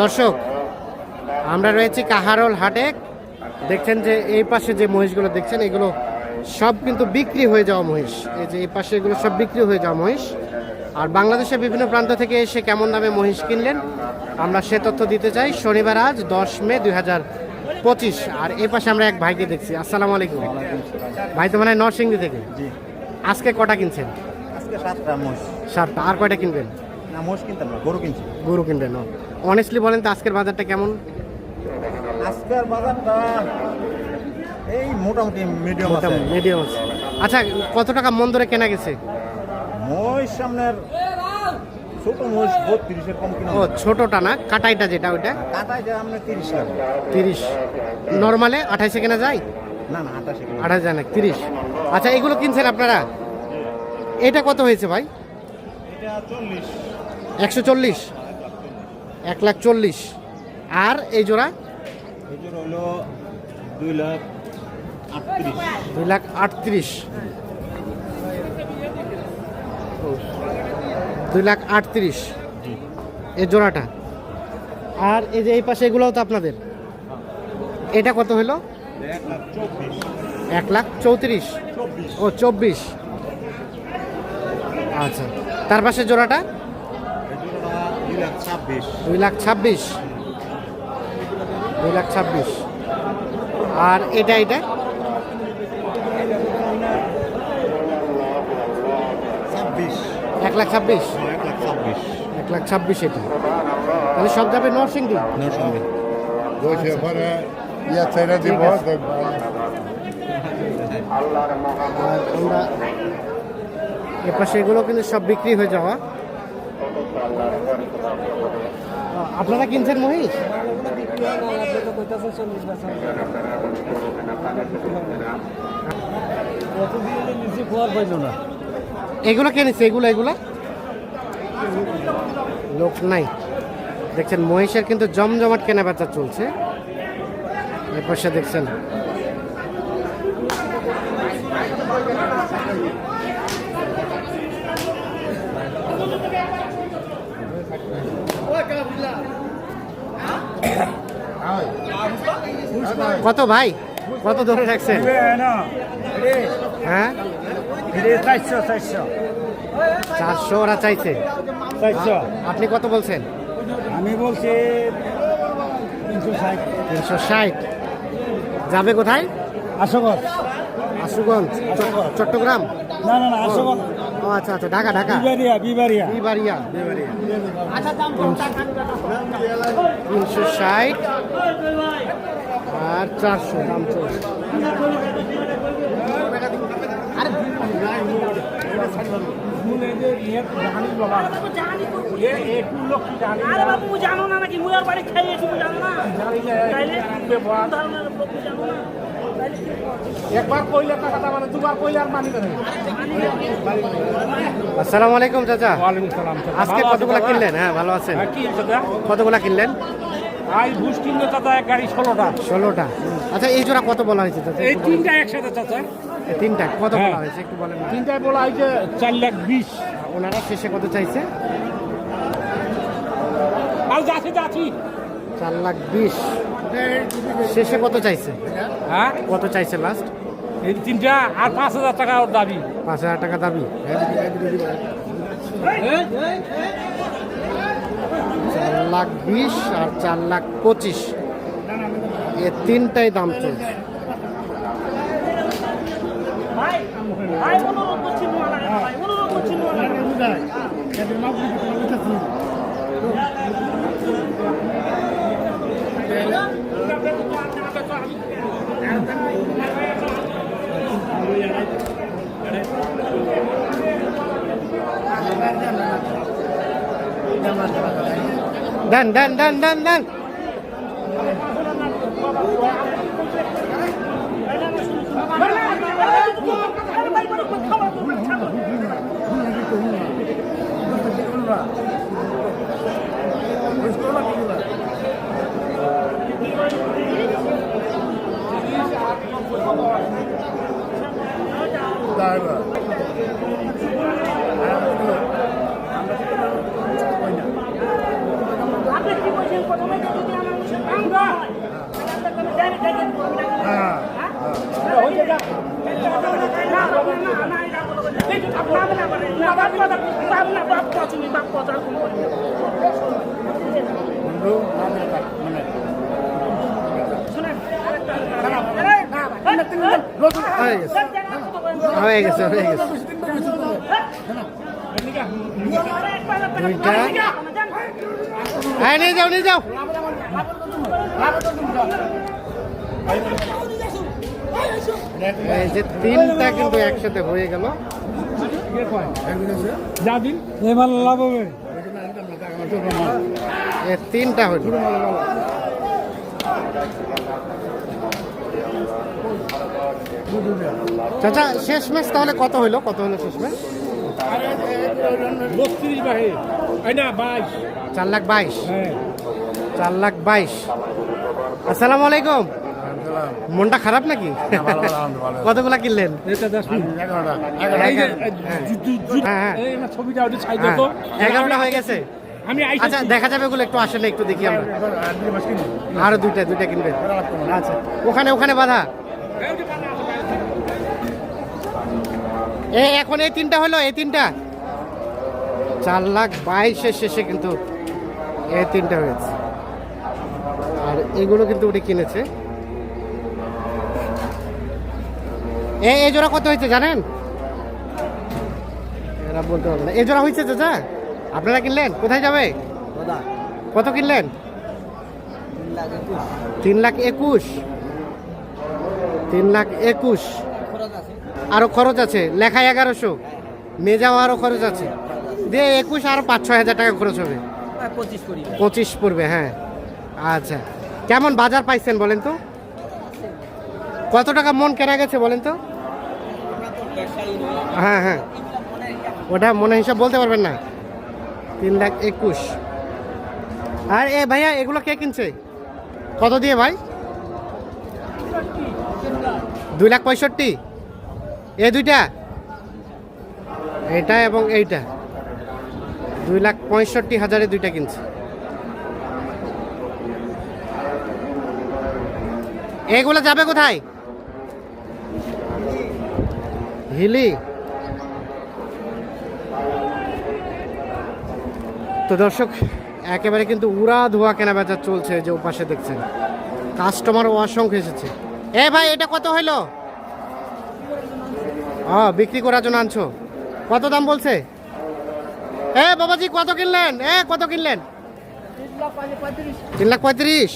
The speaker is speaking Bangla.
দর্শক আমরা রয়েছি কাহারল হাটে। দেখছেন যে এই পাশে যে মহিষগুলো দেখছেন এগুলো সব কিন্তু বিক্রি হয়ে যাওয়া মহিষ। এই যে এই পাশে এগুলো সব বিক্রি হয়ে যাওয়া মহিষ। আর বাংলাদেশের বিভিন্ন প্রান্ত থেকে এসে কেমন দামে মহিষ কিনলেন আমরা সে তথ্য দিতে চাই। শনিবার আজ দশ মে দুই হাজার পঁচিশ। আর এই পাশে আমরা এক ভাইকে দেখছি। আসসালামু আলাইকুম। ভাই তো মানে নরসিংদী থেকে। আজকে কটা কিনছেন? সাতটা। আর কয়টা কিনবেন? না মোষ কিনতাম না গরু কিনছি। গরু কিনবেন অনেস্টলি বলেন তো আজকের বাজারটা কেমন? আজকের বাজারটা এই মোটামুটি মিডিয়াম আছে। মিডিয়াম আছে। আচ্ছা কত টাকা মন ধরে কেনা গেছে? মোষ সামনের ছোট মোষ বত্রিশের কম কিনা ও ছোটটা না কাটাইটা যেটা ওইটা? তিরিশ তিরিশ। নর্মালে আঠাইশে কেনা যায়? না না আঠাশে আঠাশ যায় না তিরিশ। আচ্ছা এগুলো কিনছেন আপনারা? এটা কত হয়েছে ভাই? এটা চল্লিশ। একশো চল্লিশ। এক লাখ চল্লিশ। আর এই জোড়া? দুই লাখ আটত্রিশ। দুই লাখ আটত্রিশ। দুই লাখ আটত্রিশ। এই জোড়াটা। আর এই যে এই পাশে এগুলোও তো আপনাদের। এটা কত হলো? এক লাখ চৌত্রিশ। ও চব্বিশ। আচ্ছা। তার পাশে জোড়াটা? দুই লাখ ছাব্বিশ। দুই লাখ ছাব্বিশ। দুই লাখ ছাব্বিশ। আর এটা এটা? ছাব্বিশ। এক লাখ ছাব্বিশ? এক লাখ ছাব্বিশ। এক লাখ ছাব্বিশ এটা। তাহলে সব যাবে নরসিংদী। নরসিংদী ইয়া আর এপাশে এগুলো কিন্তু সব বিক্রি হয়ে যাওয়া। আপনারা কিনছেন মহিষ? এগুলো কে নিচ্ছে এগুলো এগুলো? লোক নাই। দেখছেন, মহিষের কিন্তু জমজমাট কেনা বেচা চলছে। এ পাশে দেখছেন। কত ভাই? কত ধরে রাখছেন? হ্যাঁ? চারশো চারশো চারশো ওরা চাইছে। চারশো। আপনি কত বলছেন? আমি বলছি তিনশো ষাট। যাবে কোথায়? আশুগঞ্জ। আশুগঞ্জ। চট্টগ্রাম? না না না আশোকর ও আচ্ছা আচ্ছা ঢাকা ঢাকা। বিবারিয়া বিবারিয়া বিবাড়িয়া। তিনশো ষাট। আর চারশো দাম চলছে। আরে বাবু মুই জানো না নাকি? মুই বাড়ি খাইয়েছি মুই জানো না? তাইলে ধরনের লোক মুই জানো না? আসসালামু আলাইকুম চাচা। আজকে কতগুলা কিনলেন? হ্যাঁ ভালো আছেন। হ্যাঁ, কতগুলা কিনলেন? আই ঘুষ কিনলো দাদা এক গাড়ি ষোলোটা। ষোলোটা। আচ্ছা এই জোড়া কত বলা হয়েছে চাচা? এই তিনটা একসাথে চাচা। এই তিনটা কত হ্যাঁ। বলা হয়েছে একটু বলেন। তিনটায় বলা হয়েছে চার লাখ বিশ। ওনারা শেষে কত চাইছে? আর যাচ্ছি যাচ্ছি চার লাখ বিশ। শেষে কত চাইছে? হ্যাঁ? কত চাইছে লাস্ট এই তিনটা আর পাঁচ হাজার টাকা দাবি। পাঁচ হাজার টাকা দাবি। লাখ বিশ আর চার লাখ পঁচিশ। এ তিনটাই দাম চলছে। Thank ভাই দেন দেন দেন দেন দেন হয়ে গেছে হয়ে গেছে হয়ে গেছে দুইটা হ্যাঁ নিয়ে যাও নিয়ে যাও এই যে তিনটা কিন্তু একসাথে হয়ে গেল। এবার লাভ হবে এ তিনটা হইল চাচা শেষ ম্যাচ তাহলে কত হইল? কত হলো শেষ ম্যাচ? চার লাখ বাইশ। হ্যাঁ। চার লাখ বাইশ। আসসালামু আলাইকুম মনটা খারাপ নাকি? কতগুলা কিনলেন? হ্যাঁ, এগারোটা হয়ে গেছে। আচ্ছা দেখা যাবে ওগুলো একটু আসেন একটু দেখি আমরা। আরও দুইটা দুইটা কিনবেন। আচ্ছা ওখানে ওখানে বাধা। এ এখন এই তিনটা হলো এই তিনটা। চার লাখ বাইশের শেষে কিন্তু এই তিনটা হয়েছে। আর এগুলো কিন্তু উঠে কিনেছে। এই জোড়া কত হয়েছে জানেন? এরা বলতে পারবে না। এই জোড়া হয়েছে চাচা আপনারা কিনলেন? কোথায় যাবে? কত কিনলেন? তিন লাখ একুশ। তিন লাখ একুশ। আরও খরচ আছে। লেখায় এগারোশো। মেজাও যাওয়া আরও খরচ আছে। দিয়ে একুশ আরও পাঁচ ছয় হাজার টাকা খরচ হবে। পঁচিশ পড়বে হ্যাঁ। আচ্ছা। কেমন বাজার পাইছেন বলেন তো? কত টাকা মন কেনা গেছে বলেন তো? হ্যাঁ হ্যাঁ। ওটা মনে হিসাব বলতে পারবেন না। তিন লাখ একুশ। আর এ ভাইয়া, এগুলো কে কিনছে? কত দিয়ে ভাই? দুই লাখ পঁয়ষট্টি। এ দুইটা? এটা এবং এইটা। দুই লাখ পঁয়ষট্টি হাজারে দুইটা কিনছে। এগুলো যাবে কোথায়? হিলি। তো দর্শক একেবারে কিন্তু উড়া ধোয়া কেনা বেচা চলছে যে ওপাশে দেখছেন। কাস্টমারও অসংখ্য এসেছে। এ ভাই এটা কত হইল? ও বিক্রি করার জন্য আনছো। কত দাম বলছে? এ বাবাজি কত কিনলেন? এ কত কিনলেন? তিন লাখ পঁয়ত্রিশ?